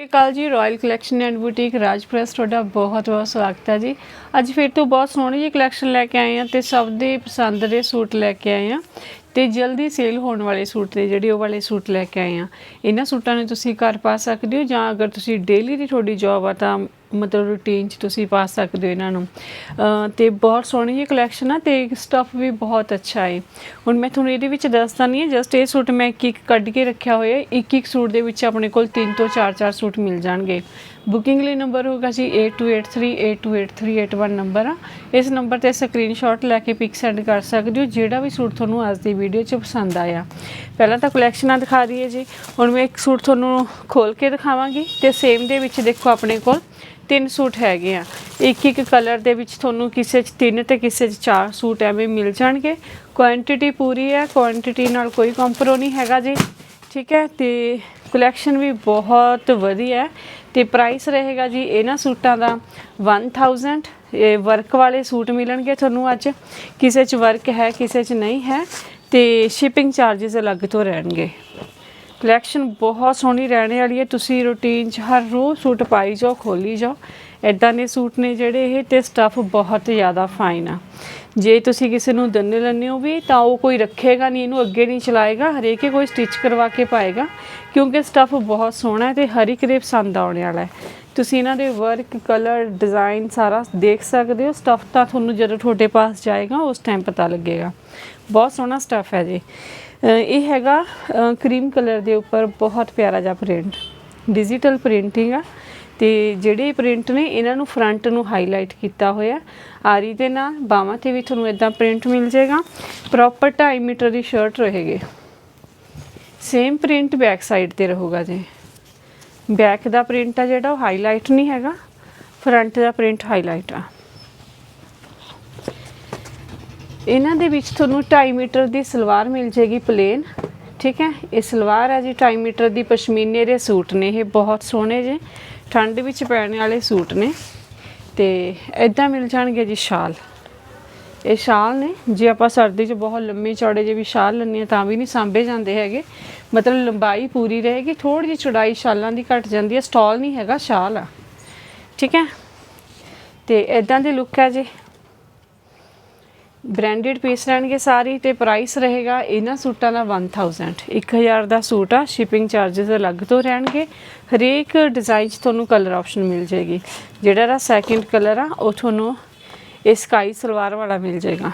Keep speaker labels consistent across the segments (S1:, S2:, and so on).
S1: ਸਤਿ ਸ਼੍ਰੀ ਅਕਾਲ ਜੀ ਰਾਇਲ ਕਲੈਕਸ਼ਨ ਐਂਡ ਬੁਟੀਕ ਰਾਜਪ੍ਰੈਸ ਤੁਹਾਡਾ ਬਹੁਤ ਬਹੁਤ ਸਵਾਗਤ ਹੈ ਜੀ। ਅੱਜ ਫਿਰ ਤੋਂ ਬਹੁਤ ਸੋਹਣੀ ਜਿਹੀ ਕਲੈਕਸ਼ਨ ਲੈ ਕੇ ਆਏ ਹਾਂ ਤੇ ਸਭ ਦੇ ਪਸੰਦ ਦੇ ਸੂਟ ਲੈ ਕੇ ਆਏ ਹਾਂ ਤੇ ਜਲਦੀ ਸੇਲ ਹੋਣ ਵਾਲੇ ਸੂਟ ਨੇ ਜਿਹੜੇ ਉਹ ਵਾਲੇ ਸੂਟ ਲੈ ਕੇ ਆਏ ਹਾਂ। ਇਹਨਾਂ ਸੂਟਾਂ ਨੂੰ ਤੁਸੀਂ ਘਰ ਪਾ ਸਕਦੇ ਹੋ ਜਾਂ ਅਗਰ ਤੁਸੀਂ ਡੇਲੀ ਦੀ ਤੁਹਾਡੀ ਜੌਬ ਆ ਤਾਂ ਮਤਲਬ ਰੂਟੀਨ 'ਚ ਤੁਸੀਂ ਪਾ ਸਕਦੇ ਹੋ ਇਹਨਾਂ ਨੂੰ। ਅਹ ਤੇ ਬਹੁਤ ਸੋਹਣੀ ਜਿਹੀ ਕਲੈਕਸ਼ਨ ਆ ਤੇ ਸਟਫ ਵੀ ਬਹੁਤ ਅੱਛਾ ਹੈ ਹੁਣ ਮੈਂ ਤੁਹਾਨੂੰ ਇਹਦੇ ਵਿੱਚ ਦੱਸਦਾ ਨਹੀਂ ਹੈ ਜਸਟ ਇਹ ਸੂਟ ਮੈਂ ਇੱਕ ਇੱਕ ਕੱਢ ਕੇ ਰੱਖਿਆ ਹੋਇਆ ਇੱਕ ਇੱਕ ਸੂਟ ਦੇ ਵਿੱਚ ਆਪਣੇ ਕੋਲ 3 ਤੋਂ 4-4 ਸੂਟ ਮਿਲ ਜਾਣਗੇ। ਬੁਕਿੰਗ ਲਈ ਨੰਬਰ ਹੋਗਾ ਜੀ 8283828381 ਨੰਬਰ ਆ। ਇਸ ਨੰਬਰ ਤੇ ਸਕਰੀਨਸ਼ਾਟ ਲੈ ਕੇ ਪਿਕ ਸੈਂਡ ਕਰ ਸਕਦੇ ਹੋ, ਜਿਹੜਾ ਵੀ ਸੂਟ ਤੁਹਾਨੂੰ ਅੱਜ ਦੀ ਵੀਡੀਓ 'ਚ ਪਸੰਦ ਆਇਆ। ਪਹਿਲਾਂ ਤਾਂ ਕਲੈਕਸ਼ਨਾਂ ਦਿਖਾ ਦਈਏ ਜੀ। ਹੁਣ ਮੈਂ ਇੱਕ ਸੂਟ ਤੁਹਾਨੂੰ ਖੋਲ ਕੇ ਦਿਖਾਵਾਂਗੀ ਤੇ ਸੇਮ ਦੇ ਵਿੱਚ ਦੇਖੋ ਆਪਣੇ ਕੋਲ ਤਿੰਨ ਸੂਟ ਹੈਗੇ ਆ। ਇੱਕ ਇੱਕ ਕਲਰ ਦੇ ਵਿੱਚ ਤੁਹਾਨੂੰ ਕਿਸੇ 'ਚ ਤਿੰਨ ਤੇ ਕਿਸੇ 'ਚ ਚਾਰ ਸੂਟ ਐਵੇਂ ਮਿਲ ਜਾਣਗੇ। ਕੁਆਂਟੀਟੀ ਪੂਰੀ ਹੈ ਕੁਆਂਟੀਟੀ ਨਾਲ ਕੋਈ ਕੰਪਰੋ ਨਹੀਂ ਹੈਗਾ ਜੀ। ਠੀਕ ਹੈ, ਤੇ ਕਲੈਕਸ਼ਨ ਵੀ ਬਹੁਤ ਵਧੀਆ ਹੈ। ਤੇ ਪ੍ਰਾਈਸ ਰਹੇਗਾ ਜੀ ਇਹਨਾਂ ਸੂਟਾਂ ਦਾ 1000 ਇਹ ਵਰਕ ਵਾਲੇ ਸੂਟ ਮਿਲਣਗੇ ਤੁਹਾਨੂੰ ਅੱਜ। ਕਿਸੇ 'ਚ ਵਰਕ ਹੈ, ਕਿਸੇ 'ਚ ਨਹੀਂ ਹੈ। ਤੇ ਸ਼ਿਪਿੰਗ ਚਾਰजेस ਅਲੱਗ ਤੋਂ ਰਹਿਣਗੇ। ਕਲੈਕਸ਼ਨ ਬਹੁਤ ਸੋਹਣੀ ਰਹਿਣੇ ਵਾਲੀ ਹੈ। ਤੁਸੀਂ ਰੂਟੀਨ 'ਚ ਹਰ ਰੋਜ਼ ਸੂਟ ਪਾਈ ਜਾਓ, ਖੋਲੀ ਜਾਓ। ਐਦਾਂ ਦੇ ਸੂਟ ਨੇ ਜਿਹੜੇ ਇਹ ਤੇ ਸਟਫ ਬਹੁਤ ਜ਼ਿਆਦਾ ਫਾਈਨ ਆ। ਜੇ ਤੁਸੀਂ ਕਿਸੇ ਨੂੰ ਦੰਨੇ ਲੈਣੇ ਹੋ ਵੀ, ਤਾਂ ਉਹ ਕੋਈ ਰੱਖੇਗਾ ਨਹੀਂ, ਇਹਨੂੰ ਅੱਗੇ ਨਹੀਂ ਚਲਾਏਗਾ। ਹਰੇਕ ਕੋਈ ਸਟਿਚ ਕਰਵਾ ਕੇ ਪਾਏਗਾ, ਕਿਉਂਕਿ ਸਟਫ ਬਹੁਤ ਸੋਹਣਾ ਹੈ ਤੇ ਹਰ ਇੱਕ ਦੇ ਪਸੰਦ ਆਉਣ ਵਾਲਾ ਹੈ। ਤੁਸੀਂ ਇਹਨਾਂ ਦੇ ਵਰਕ ਕਲਰ ਡਿਜ਼ਾਈਨ ਸਾਰਾ ਦੇਖ ਸਕਦੇ ਹੋ। ਸਟਫ ਤਾਂ ਤੁਹਾਨੂੰ ਜਦੋਂ ਤੁਹਾਡੇ ਪਾਸ ਜਾਏਗਾ, ਉਸ ਟਾਈਮ ਪਤਾ ਲੱਗੇਗਾ। ਬਹੁਤ ਸੋਹਣਾ ਸਟਫ ਹੈ ਜੀ। ਇਹ ਹੈਗਾ ਕਰੀਮ ਕਲਰ ਦੇ ਉੱਪਰ ਬਹੁਤ ਪਿਆਰਾ ਜਿਹਾ ਪ੍ਰਿੰਟ ਡਿਜੀਟਲ ਪ੍ਰਿੰਟਿੰਗ ਆ। ਤੇ ਜਿਹੜੇ ਪ੍ਰਿੰਟ ਨੇ, ਇਹਨਾਂ ਨੂੰ ਫਰੰਟ ਨੂੰ ਹਾਈਲਾਈਟ ਕੀਤਾ ਹੋਇਆ। ਆਰੀ ਦੇ ਨਾਲ, ਬਾਹਾਂ ਤੇ ਵੀ ਤੁਹਾਨੂੰ ਇਦਾਂ ਪ੍ਰਿੰਟ ਮਿਲ ਜਾਏਗਾ। ਪ੍ਰੋਪਰ 2.5 ਮੀਟਰ ਦੀ ਸ਼ਰਟ ਰਹੇਗੀ। ਸੇਮ ਪ੍ਰਿੰਟ ਬੈਕ ਸਾਈਡ ਤੇ ਰਹੂਗਾ ਜੀ। ਬੈਕ ਦਾ ਪ੍ਰਿੰਟ ਆ ਜਿਹੜਾ, ਉਹ ਹਾਈਲਾਈਟ ਨਹੀਂ ਹੈਗਾ। ਫਰੰਟ ਦਾ ਪ੍ਰਿੰਟ ਹਾਈਲਾਈਟ ਆ। ਇਹਨਾਂ ਦੇ ਵਿੱਚ ਤੁਹਾਨੂੰ 2.5 ਮੀਟਰ ਦੀ ਸਲਵਾਰ ਮਿਲ ਜੇਗੀ ਪਲੇਨ ਠੀਕ ਹੈ? ਇਹ ਸਲਵਾਰ ਹੈ ਜੀ 2.5 ਮੀਟਰ ਦੀ ਪਸ਼ਮੀਨੇ ਦੇ ਸੂਟ ਨੇ ਇਹ, ਬਹੁਤ ਸੋਹਣੇ ਜੇ। ਠੰਡ ਵਿੱਚ ਪਹਿਨਣ ਵਾਲੇ ਸੂਟ ਨੇ। ਤੇ ਇਦਾਂ ਮਿਲ ਜਾਣਗੇ ਜੀ ਸ਼ਾਲ। ਇਹ ਸ਼ਾਲ ਨੇ, ਜੇ ਆਪਾਂ ਸਰਦੀ 'ਚ ਬਹੁਤ ਲੰਮੇ ਚੌੜੇ ਜੇ ਵੀ ਸ਼ਾਲ ਲੈਂਦੇ ਹਾਂ, ਤਾਂ ਵੀ ਨਹੀਂ ਸਾਂਭੇ ਜਾਂਦੇ ਹੈਗੇ। ਮਤਲਬ ਲੰਬਾਈ ਪੂਰੀ ਰਹੇਗੀ ਥੋੜੀ ਜਿਹੀ ਚੌੜਾਈ ਸ਼ਾਲਾਂ ਦੀ ਘਟ ਜਾਂਦੀ ਹੈ, ਸਟਾਲ ਨਹੀਂ ਹੈਗਾ, ਸ਼ਾਲ ਆ। ਠੀਕ ਹੈ? ਤੇ ਇਦਾਂ ਦੀ ਲੁੱਕ ਹੈ ਜੀ। ਬ੍ਰਾਂਡਡ ਪੀਸ ਰਹਿਣਗੇ ਸਾਰੀ ਤੇ ਪ੍ਰਾਈਸ ਰਹੇਗਾ ਇਹਨਾਂ ਸੂਟਾਂ ਦਾ 1000 1000 ਦਾ ਸੂਟ ਆ ਸ਼ਿਪਿੰਗ ਚਾਰजेस ਅਲੱਗ ਤੋਂ ਰਹਿਣਗੇ। ਹਰੇਕ ਡਿਜ਼ਾਈਨ 'ਚ ਤੁਹਾਨੂੰ ਕਲਰ ਆਪਸ਼ਨ ਮਿਲ ਜਾਏਗੀ। ਜਿਹੜਾ ਦਾ ਸੈਕਿੰਡ ਕਲਰ ਆ, ਉਹ ਤੁਹਾਨੂੰ ਇਹ ਸਕਾਈ ਸਲਵਾਰ ਵਾਲਾ ਮਿਲ ਜਾਏਗਾ।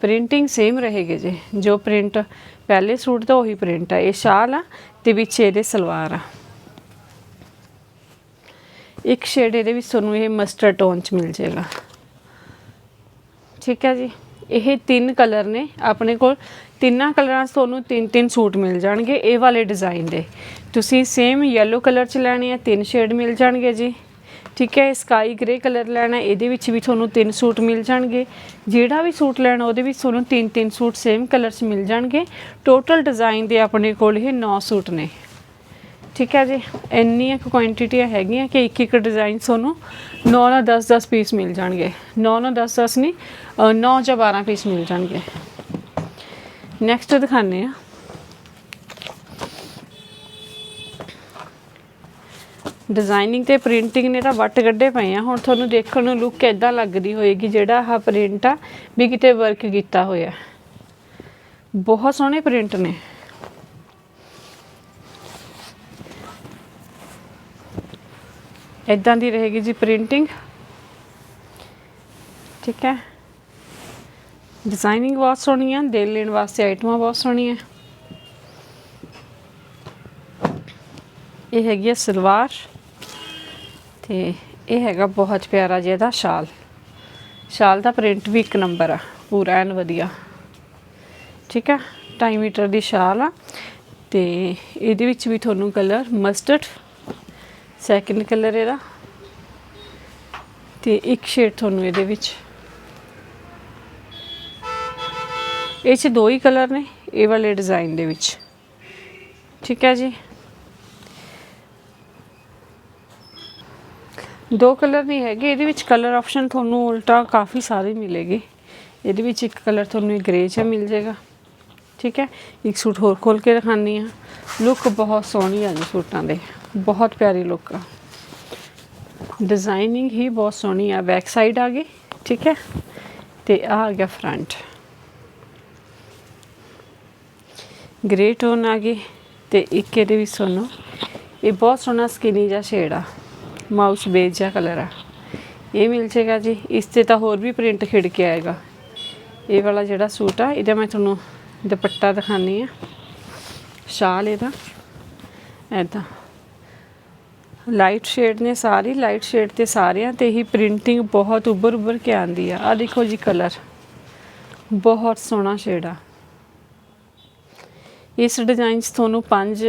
S1: ਪ੍ਰਿੰਟਿੰਗ ਸੇਮ ਰਹੇਗੀ ਜੀ। ਜੋ ਪ੍ਰਿੰਟ ਪਹਿਲੇ ਸੂਟ ਦਾ, ਉਹੀ ਪ੍ਰਿੰਟ ਆ। ਇਹ ਸ਼ਾਲ ਆ ਤੇ ਵਿੱਚ ਇਹਦੇ ਸਲਵਾਰ ਆ। ਇੱਕ ਸ਼ੇਡ ਇਹਦੇ ਵਿੱਚ ਤੁਹਾਨੂੰ ਇਹ ਮਸਟਰਡ ਟੋਨ 'ਚ ਮਿਲ ਜਾਏਗਾ। ਠੀਕ ਹੈ ਜੀ। ਇਹ ਤਿੰਨ ਕਲਰ ਨੇ। ਆਪਣੇ ਕੋਲ ਤਿੰਨਾਂ ਕਲਰਾਂ 'ਚ ਤੁਹਾਨੂੰ ਤਿੰਨ ਤਿੰਨ ਸੂਟ ਮਿਲ ਜਾਣਗੇ। ਇਹ ਵਾਲੇ ਡਿਜ਼ਾਈਨ ਦੇ। ਤੁਸੀਂ ਸੇਮ ਯੈਲੋ ਕਲਰ 'ਚ ਲੈਣੇ ਆ, ਤਿੰਨ ਸ਼ੇਡ ਮਿਲ ਜਾਣਗੇ ਜੀ। ਠੀਕ ਹੈ ਸਕਾਈ ਗ੍ਰੇ ਕਲਰ ਲੈਣਾ, ਇਹਦੇ ਵਿੱਚ ਵੀ ਤੁਹਾਨੂੰ ਤਿੰਨ ਸੂਟ ਮਿਲ ਜਾਣਗੇ। ਜਿਹੜਾ ਵੀ ਸੂਟ ਲੈਣਾ, ਉਹਦੇ ਵਿੱਚ ਤੁਹਾਨੂੰ ਤਿੰਨ ਤਿੰਨ ਸੂਟ ਸੇਮ ਕਲਰ 'ਚ ਮਿਲ ਜਾਣਗੇ। ਟੋਟਲ ਡਿਜ਼ਾਈਨ ਦੇ ਆਪਣੇ ਕੋਲ ਇਹ 9 ਸੂਟ ਨੇ। ਠੀਕ ਹੈ ਜੀ ਇੰਨੀਆਂ ਕੁ ਕੁਆਂਟੀਟੀਆਂ ਹੈਗੀਆਂ ਕਿ ਇੱਕ ਇੱਕ ਡਿਜ਼ਾਈਨ ਤੁਹਾਨੂੰ 9 ਨਾਲ 10 10 ਪੀਸ ਮਿਲ ਜਾਣਗੇ। 9 ਨਾਲ 10 10 ਨਹੀਂ 9 ਜਾਂ 12 ਪੀਸ ਮਿਲ ਜਾਣਗੇ। ਨੈਕਸਟ ਦਿਖਾਣੇ ਆ ਡਿਜ਼ਾਈਨਿੰਗ ਤੇ ਪ੍ਰਿੰਟਿੰਗ ਨੇ ਤਾਂ ਵੱਟ ਕੱਢੇ ਪਏ ਆ। ਹੁਣ ਤੁਹਾਨੂੰ ਦੇਖਣ ਨੂੰ ਲੁੱਕ ਇਦਾਂ ਲੱਗਦੀ ਹੋਏਗੀ ਜਿਹੜਾ ਆਹ ਪ੍ਰਿੰਟ ਆ, ਵੀ ਕਿਤੇ ਵਰਕ ਕੀਤਾ ਹੋਇਆ। ਬਹੁਤ ਸੋਹਣੇ ਪ੍ਰਿੰਟ ਨੇ। ਇਦਾਂ ਦੀ ਰਹੇਗੀ ਜੀ ਪ੍ਰਿੰਟਿੰਗ। ਠੀਕ ਹੈ। ਡਿਜ਼ਾਈਨਿੰਗ ਬਹੁਤ ਸੋਹਣੀ ਹੈ ਦੇ ਲੈਣ ਵਾਸਤੇ ਆਈਟਮਾਂ ਬਹੁਤ ਸੋਹਣੀਆਂ। ਇਹ ਹੈਗੀ ਹੈ ਸਲਵਾਰ ਤੇ ਇਹ ਹੈਗਾ ਬਹੁਤ ਪਿਆਰਾ ਜਿਹਾ ਇਹਦਾ ਸ਼ਾਲ। ਸ਼ਾਲ ਦਾ ਪ੍ਰਿੰਟ ਵੀ ਇੱਕ ਨੰਬਰ ਆ, ਪੂਰਾ ਐਨ ਵਧੀਆ। ਠੀਕ ਹੈ 2 ਮੀਟਰ ਦੀ ਸ਼ਾਲ ਆ ਤੇ ਇਹਦੇ ਵਿੱਚ ਵੀ ਤੁਹਾਨੂੰ ਕਲਰ ਮਸਟਰਡ ਸੈਕਿੰਡ ਕਲਰ ਇਹਦਾ। ਤੇ ਇੱਕ ਸ਼ੇਡ ਤੁਹਾਨੂੰ ਇਹਦੇ ਵਿੱਚ। ਇਹ ਚ ਦੋ ਹੀ ਕਲਰ ਨੇ, ਇਹ ਵਾਲੇ ਡਿਜ਼ਾਈਨ ਦੇ ਵਿੱਚ। ਠੀਕ ਹੈ ਜੀ? ਦੋ ਕਲਰ ਨਹੀਂ ਹੈਗੇ, ਇਹਦੇ ਵਿੱਚ ਕਲਰ ਆਪਸ਼ਨ ਤੁਹਾਨੂੰ ਉਲਟਾ ਕਾਫੀ ਸਾਰੇ ਮਿਲੇਗੇ। ਇਹਦੇ ਵਿੱਚ ਇੱਕ ਕਲਰ ਤੁਹਾਨੂੰ ਗ੍ਰੇ ਚ ਮਿਲ ਜਾਏਗਾ। ਠੀਕ ਹੈ? ਇੱਕ ਸੂਟ ਹੋਰ ਖੋਲ ਕੇ ਦਿਖਾਉਂਦੀ ਆ ਲੁੱਕ ਬਹੁਤ ਸੋਹਣੀ ਆ ਜੀ ਸੂਟਾਂ ਦੇ। ਬਹੁਤ ਪਿਆਰੀ ਲੁੱਕ ਆ। ਡਿਜ਼ਾਈਨਿੰਗ ਹੀ ਬਹੁਤ ਸੋਹਣੀ ਆ। ਬੈਕ ਸਾਈਡ ਆ ਗਈ, ਠੀਕ ਹੈ? ਤੇ ਆ ਆ ਗਿਆ ਫਰੰਟ ਗ੍ਰੇ ਟੋਨ ਆ ਗਈ ਤੇ ਇੱਕ ਇਹਦੇ ਵੀ ਸੋਨੋ ਇਹ ਬਹੁਤ ਸੋਹਣਾ ਸਕਿਨੀ ਜਿਹਾ ਸ਼ੇਡ ਆ। ਮਾਊਸ ਬੇਜ ਜਿਹਾ ਕਲਰ ਆ। ਇਹ ਮਿਲ ਜੇਗਾ ਜੀ। ਇਸ ਤੇ ਤਾਂ ਹੋਰ ਵੀ ਪ੍ਰਿੰਟ ਖਿੜ ਕੇ ਆਏਗਾ। ਇਹ ਵਾਲਾ ਜਿਹੜਾ ਸੂਟ ਆ, ਇਹਦਾ ਮੈਂ ਤੁਹਾਨੂੰ ਦੁਪੱਟਾ ਦਿਖਾਨੀ ਆ ਸ਼ਾਲ ਇਹਦਾ। ਐਦਾਂ ਲਾਈਟ ਸ਼ੇਡ ਨੇ ਸਾਰੀ ਲਾਈਟ ਸ਼ੇਡ ਤੇ ਸਾਰਿਆਂ ਤੇ ਹੀ ਪ੍ਰਿੰਟਿੰਗ ਬਹੁਤ ਉੱਭਰ ਉੱਭਰ ਕੇ ਆਂਦੀ ਆ। ਆ ਦੇਖੋ ਜੀ ਕਲਰ ਬਹੁਤ ਸੋਹਣਾ ਸ਼ੇਡ ਆ। ਇਸ ਡਿਜ਼ਾਈਨ 'ਚ ਤੁਹਾਨੂੰ ਪੰਜ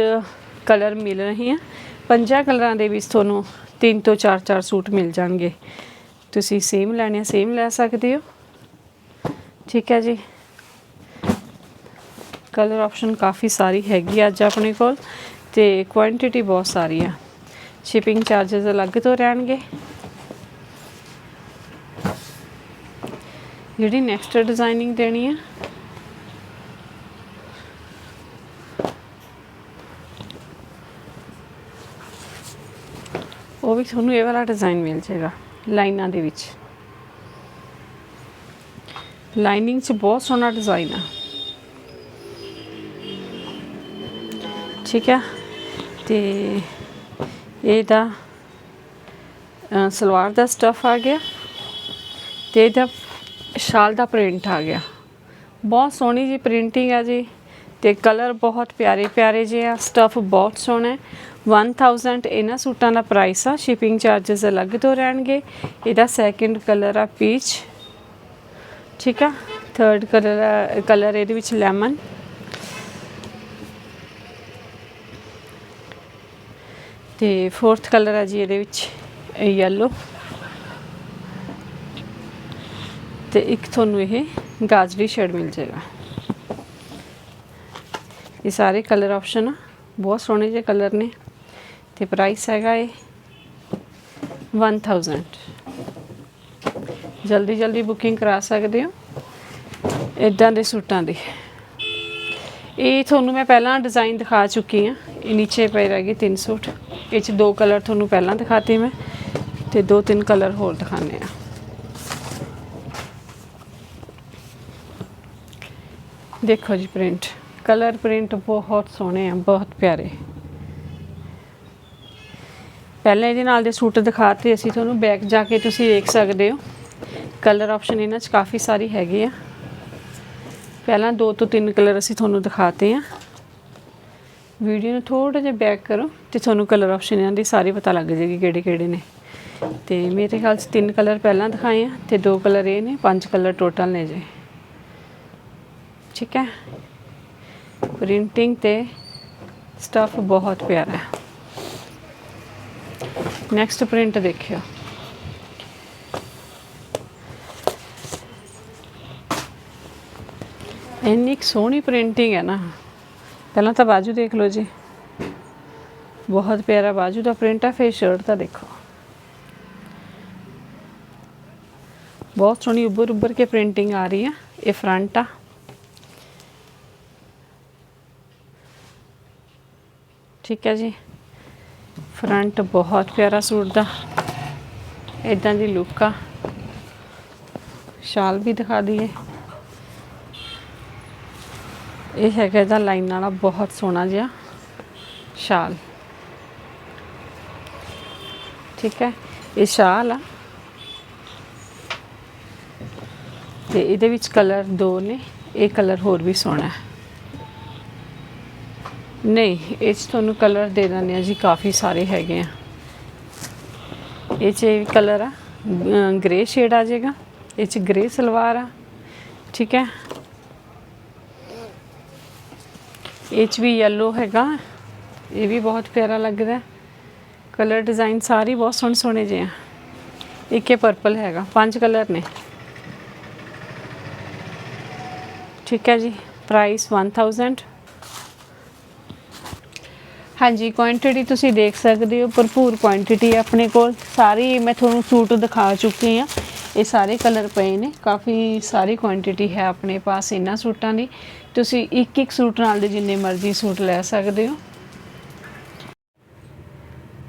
S1: ਕਲਰ ਮਿਲ ਰਹੇ ਆ। ਪੰਜਾਂ ਕਲਰਾਂ ਦੇ ਵਿੱਚ ਤੁਹਾਨੂੰ ਤਿੰਨ ਤੋਂ ਚਾਰ ਚਾਰ ਸੂਟ ਮਿਲ ਜਾਣਗੇ। ਤੁਸੀਂ ਸੇਮ ਲੈਣੇ ਆ ਸੇਮ ਲੈ ਸਕਦੇ ਹੋ। ਠੀਕ ਹੈ ਜੀ। ਕਲਰ ਆਪਸ਼ਨ ਕਾਫੀ ਸਾਰੀ ਹੈਗੀ ਆ ਅੱਜ ਆਪਣੇ ਕੋਲ ਤੇ ਕੁਆਂਟੀਟੀ ਬਹੁਤ ਸਾਰੀ ਆ। ਸ਼ਿਪਿੰਗ ਚਾਰजेस ਅਲੱਗ ਤੋਂ ਰਹਿਣਗੇ। ਜਿਹੜੀ ਨੈਕਸਟ ਡਿਜ਼ਾਈਨਿੰਗ ਦੇਣੀ ਆ। ਉਹ ਵੀ ਤੁਹਾਨੂੰ ਇਹ ਵਾਲਾ ਡਿਜ਼ਾਈਨ ਮਿਲ ਜਾਏਗਾ, ਲਾਈਨਾਂ ਦੇ ਵਿੱਚ। ਲਾਈਨਿੰਗ 'ਚ ਬਹੁਤ ਸੋਹਣਾ ਡਿਜ਼ਾਈਨ ਆ। ਠੀਕ ਹੈ ਤੇ ਇਹਦਾ ਸਲਵਾਰ ਦਾ ਸਟਫ ਆ ਗਿਆ ਤੇ ਇਹਦਾ ਸ਼ਾਲ ਦਾ ਪ੍ਰਿੰਟ ਆ ਗਿਆ। ਬਹੁਤ ਸੋਹਣੀ ਜੀ ਪ੍ਰਿੰਟਿੰਗ ਆ ਜੀ ਤੇ ਕਲਰ ਬਹੁਤ ਪਿਆਰੇ ਪਿਆਰੇ ਜਿਹੇ ਆ ਸਟਫ ਬਹੁਤ ਸੋਹਣਾ ਹੈ। 1000 ਇਹਨਾਂ ਸੂਟਾਂ ਦਾ ਪ੍ਰਾਈਸ ਆ ਸ਼ਿਪਿੰਗ ਚਾਰजेस ਅਲੱਗ ਤੋਂ ਰਹਿਣਗੇ। ਇਹਦਾ ਸੈਕਿੰਡ ਕਲਰ ਆ ਪੀਚ ਠੀਕ ਆ? ਥਰਡ ਕਲਰ ਕਲਰ ਇਹਦੇ ਵਿੱਚ ਲੈਮਨ ਤੇ ਫੋਰਥ ਕਲਰ ਹੈ ਜੀ ਇਹਦੇ ਵਿੱਚ ਯੈਲੋ ਤੇ ਇੱਕ ਤੁਹਾਨੂੰ ਇਹ ਗਾਜਰੀ ਸ਼ੇਡ ਮਿਲ ਜਾਏਗਾ। ਇਹ ਸਾਰੇ ਕਲਰ ਆਪਸ਼ਨ ਆ, ਬਹੁਤ ਸੋਹਣੇ ਜਿਹੇ ਕਲਰ ਨੇ। ਤੇ ਪ੍ਰਾਈਸ ਹੈਗਾ ਇਹ 1000 ਜਲਦੀ ਜਲਦੀ ਬੁਕਿੰਗ ਕਰਾ ਸਕਦੇ ਹੋ। ਇਦਾਂ ਦੇ ਸੂਟਾਂ ਦੀ। ਇਹ ਤੁਹਾਨੂੰ ਮੈਂ ਪਹਿਲਾਂ ਡਿਜ਼ਾਈਨ ਦਿਖਾ ਚੁੱਕੀ ਆ ਇਹ ਨੀਚੇ ਪਏ ਰਹਿ ਗਏ ਤਿੰਨ ਸੂਟ। ਇਹ ਚ ਦੋ ਕਲਰ ਤੁਹਾਨੂੰ ਪਹਿਲਾਂ ਦਿਖਾਤੇ ਮੈਂ ਤੇ ਦੋ ਤਿੰਨ ਕਲਰ ਹੋਰ ਦਿਖਾਣੇ ਆ ਦੇਖੋ ਜੀ ਪ੍ਰਿੰਟ ਕਲਰ ਪ੍ਰਿੰਟ ਬਹੁਤ ਸੋਹਣੇ ਆ, ਬਹੁਤ ਪਿਆਰੇ। ਪਹਿਲਾਂ ਇਹਦੇ ਨਾਲ ਦੇ ਸੂਟ ਦਿਖਾਤੇ, ਅਸੀਂ ਤੁਹਾਨੂੰ ਬੈਕ ਜਾ ਕੇ ਤੁਸੀਂ ਦੇਖ ਸਕਦੇ ਹੋ। ਕਲਰ ਆਪਸ਼ਨ ਇਹਨਾਂ 'ਚ ਕਾਫੀ ਸਾਰੀ ਹੈਗੇ ਆ। ਪਹਿਲਾਂ ਦੋ ਤੋਂ ਤਿੰਨ ਕਲਰ ਅਸੀਂ ਤੁਹਾਨੂੰ ਦਿਖਾਤੇ ਆ। ਵੀਡੀਓ ਨੂੰ ਥੋੜਾ ਜਿਹਾ ਬੈਕ ਕਰੋ ਤੇ ਤੁਹਾਨੂੰ ਕਲਰ ਆਪਸ਼ਨ ਇਹਨਾਂ ਦੀ ਸਾਰੀ ਪਤਾ ਲੱਗ ਜਾਏਗੀ ਕਿਹੜੇ ਕਿਹੜੇ ਨੇ। ਤੇ ਮੇਰੇ ਖਿਆਲ 'ਚ ਤਿੰਨ ਕਲਰ ਪਹਿਲਾਂ ਦਿਖਾਏ ਆ ਤੇ ਦੋ ਕਲਰ ਇਹ ਨੇ, ਪੰਜ ਕਲਰ ਟੋਟਲ ਨੇ ਜੀ। ਠੀਕ ਹੈ? ਪ੍ਰਿੰਟਿੰਗ ਤੇ ਸਟਫ ਬਹੁਤ ਪਿਆਰਾ ਹੈ। ਨੈਕਸਟ ਪ੍ਰਿੰਟ ਦੇਖਿਓ। ਇੰਨੀ ਕੁ ਸੋਹਣੀ ਪ੍ਰਿੰਟਿੰਗ ਹੈ ਨਾ। ਪਹਿਲਾਂ ਤਾਂ ਬਾਜੂ ਦੇਖ ਲਓ ਜੀ। ਬਹੁਤ ਪਿਆਰਾ ਬਾਜੂ ਦਾ ਪ੍ਰਿੰਟ ਆ, ਫਿਰ ਸ਼ਰਟ ਦਾ ਦੇਖੋ। ਬਹੁਤ ਸੋਹਣੀ ਉੱਭਰ ਉੱਭਰ ਕੇ ਪ੍ਰਿੰਟਿੰਗ ਆ ਰਹੀ ਆ, ਇਹ ਫਰੰਟ ਆ। ਠੀਕ ਹੈ ਜੀ। ਫਰੰਟ ਬਹੁਤ ਪਿਆਰਾ ਸੂਟ ਦਾ। ਇਦਾਂ ਦੀ ਲੁੱਕ ਆ। ਸ਼ਾਲ ਵੀ ਦਿਖਾ ਦਈਏ। ਇਹ ਹੈਗਾ ਇਹਦਾ ਲਾਈਨ ਵਾਲਾ ਬਹੁਤ ਸੋਹਣਾ ਜਿਹਾ ਸ਼ਾਲ। ਠੀਕ ਹੈ, ਇਹ ਸ਼ਾਲ ਆ। ਤੇ ਇਹਦੇ ਵਿੱਚ ਕਲਰ ਦੋ ਨੇ, ਇਹ ਕਲਰ ਹੋਰ ਵੀ ਸੋਹਣਾ। ਹੈ ਨਹੀਂ, ਇਹ 'ਚ ਤੁਹਾਨੂੰ ਕਲਰ ਦੇ ਦਿੰਦੇ ਆ ਜੀ, ਕਾਫੀ ਸਾਰੇ ਹੈਗੇ ਆ। ਇਹ 'ਚ ਇਹ ਕਲਰ ਆ ਗ੍ਰੇ ਸ਼ੇਡ ਆ ਜਾਏਗਾ ਇਹ 'ਚ ਗ੍ਰੇ ਸਲਵਾਰ ਆ। ਠੀਕ ਹੈ ਇਹ 'ਚ ਵੀ ਯੈਲੋ ਹੈਗਾ। ਇਹ ਵੀ ਬਹੁਤ ਪਿਆਰਾ ਲੱਗਦਾ ਕਲਰ ਡਿਜ਼ਾਈਨ ਸਾਰੇ ਬਹੁਤ ਸੋਹਣੇ ਸੋਹਣੇ ਜਿਹੇ ਆ। ਇੱਕ ਇਹ ਪਰਪਲ ਹੈਗਾ। ਪੰਜ ਕਲਰ ਨੇ। ਠੀਕ ਹੈ ਜੀ। ਪ੍ਰਾਈਸ 1000 ਹਾਂਜੀ ਕੁਆਂਟੀਟੀ ਤੁਸੀਂ ਦੇਖ ਸਕਦੇ ਹੋ। ਭਰਪੂਰ ਕੁਆਂਟੀਟੀ ਹੈ ਆਪਣੇ ਕੋਲ। ਸਾਰੀ ਮੈਂ ਤੁਹਾਨੂੰ ਸੂਟ ਦਿਖਾ ਚੁੱਕੀ ਹਾਂ। ਇਹ ਸਾਰੇ ਕਲਰ ਪਏ ਨੇ। ਕਾਫੀ ਸਾਰੀ ਕੁਆਂਟੀਟੀ ਹੈ ਆਪਣੇ ਪਾਸ ਇਹਨਾਂ ਸੂਟਾਂ ਦੀ। ਤੁਸੀਂ ਇੱਕ ਇੱਕ ਸੂਟ ਨਾਲ ਦੇ ਜਿੰਨੇ ਮਰਜ਼ੀ ਸੂਟ ਲੈ ਸਕਦੇ ਹੋ।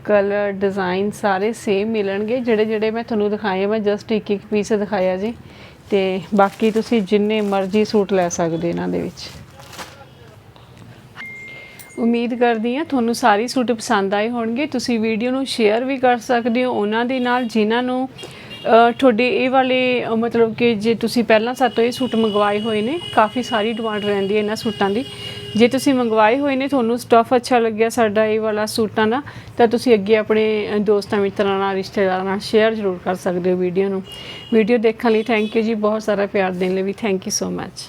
S1: ਕਲਰ ਡਿਜ਼ਾਈਨ ਸਾਰੇ ਸੇਮ ਮਿਲਣਗੇ। ਜਿਹੜੇ ਜਿਹੜੇ ਮੈਂ ਤੁਹਾਨੂੰ ਦਿਖਾਏ ਮੈਂ ਜਸਟ ਇੱਕ ਇੱਕ ਪੀਸ ਦਿਖਾਇਆ ਜੀ। ਤੇ ਬਾਕੀ ਤੁਸੀਂ ਜਿੰਨੇ ਮਰਜ਼ੀ ਸੂਟ ਲੈ ਸਕਦੇ ਇਹਨਾਂ ਦੇ ਵਿੱਚ। ਉਮੀਦ ਕਰਦੀ ਹਾਂ ਤੁਹਾਨੂੰ ਸਾਰੇ ਸੂਟ ਪਸੰਦ ਆਏ ਹੋਣਗੇ। ਤੁਸੀਂ ਵੀਡੀਓ ਨੂੰ ਸ਼ੇਅਰ ਵੀ ਕਰ ਸਕਦੇ ਹੋ ਉਹਨਾਂ ਦੇ ਨਾਲ, ਜਿਨ੍ਹਾਂ ਨੂੰ ਤੁਹਾਡੇ ਇਹ ਵਾਲੇ ਅ, ਮਤਲਬ ਕਿ ਜੇ ਤੁਸੀਂ ਪਹਿਲਾਂ ਸਾਤੋਂ ਇਹ ਸੂਟ ਮੰਗਵਾਏ ਹੋਏ ਨੇ ਕਾਫੀ ਸਾਰੀ ਡਿਮਾਂਡ ਰਹਿੰਦੀ ਹੈ ਇਹਨਾਂ ਸੂਟਾਂ ਦੀ। ਜੇ ਤੁਸੀਂ ਮੰਗਵਾਏ ਹੋਏ ਨੇ ਤੁਹਾਨੂੰ ਸਟਫ ਅੱਛਾ ਲੱਗਿਆ ਸਾਡਾ ਇਹ ਵਾਲਾ ਸੂਟਾਂ ਦਾ ਤਾਂ ਤੁਸੀਂ ਅੱਗੇ ਆਪਣੇ ਅ, ਦੋਸਤਾਂ ਮਿੱਤਰਾਂ ਨਾਲ ਰਿਸ਼ਤੇਦਾਰਾਂ ਨਾਲ ਸ਼ੇਅਰ ਜ਼ਰੂਰ ਕਰ ਸਕਦੇ ਹੋ ਵੀਡੀਓ ਨੂੰ। ਵੀਡੀਓ ਦੇਖਣ ਲਈ ਥੈਂਕ ਯੂ ਜੀ ਬਹੁਤ ਸਾਰਾ ਪਿਆਰ ਦੇਣ ਲਈ ਵੀ ਥੈਂਕ ਯੂ ਸੋ ਮੱਚ